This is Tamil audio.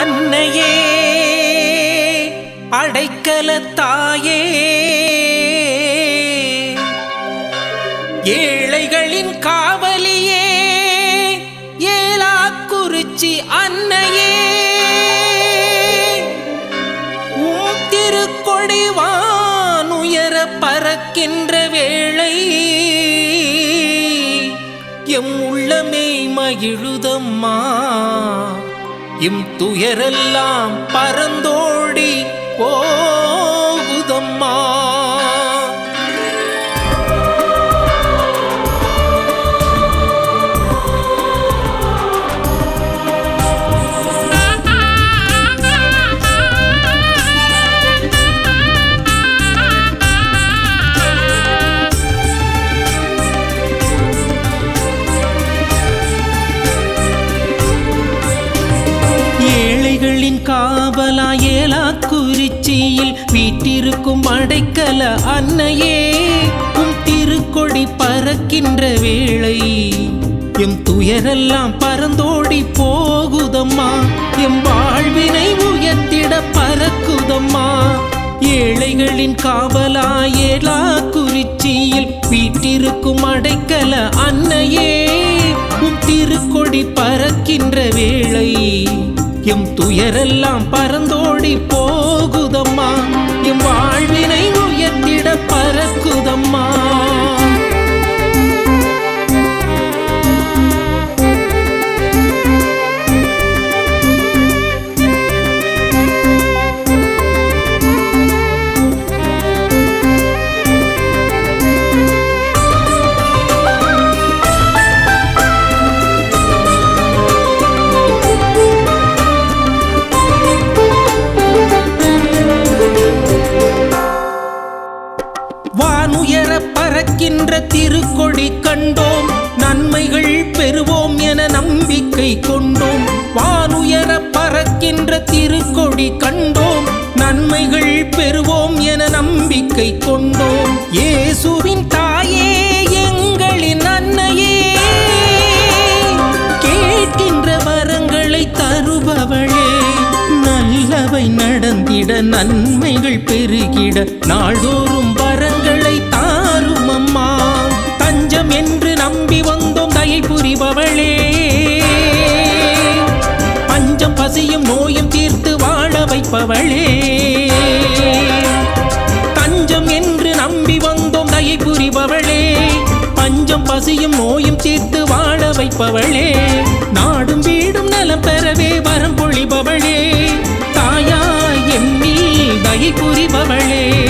அன்னையே அடைக்கல தாயே ஏழைகளின் காவலியே ஏலாக்குறிச்சி அன்னையே. உம் திருக்கொடி பறக்கின்ற வேளை எம் உள்ளமே மகிழுதம்மா. இம் துயரெல்லாம் பரந்தோடி போ ஏழைகளின் காவலா ஏலா குறிச்சியில் வீட்டிருக்கும் அடைக்கல அன்னையே. உம் திருக்கொடி பறக்கின்ற வேளை எம் துயரெல்லாம் பறந்தோடி போகுதம்மா. எம் வாழ்வினை உயர்த்திட பறக்குதம்மா. ஏழைகளின் காவலா ஏலா குறிச்சியில் வீட்டிருக்கும் அடைக்கல அன்னையே. உம் திருக்கொடி பறக்கின்ற வேளை துயரெல்லாம் பறந்தோடி போ பறக்கின்ற திருக்கொடி கண்டோம். நன்மைகள் பெறுவோம் என நம்பிக்கை கொண்டோம். வானுயர பறக்கின்ற திருக்கொடி கண்டோம். நன்மைகள் பெறுவோம் என நம்பிக்கை கொண்டோம். இயேசுவின் தாயே எங்களின் அன்னையே. கேட்கின்ற வரங்களை தருபவளே. நல்லவை நடந்திட நன்மைகள் பெருகிட. நாள்தோறும் வரங்களை பஞ்சம் பசியும் நோயும் தீர்த்து வாழ வைப்பவளே. நாடும் வீடும் நலம் பெறவே வரம் பொழிபவளே. தாயாய் எம்மி தயை புரிபவளே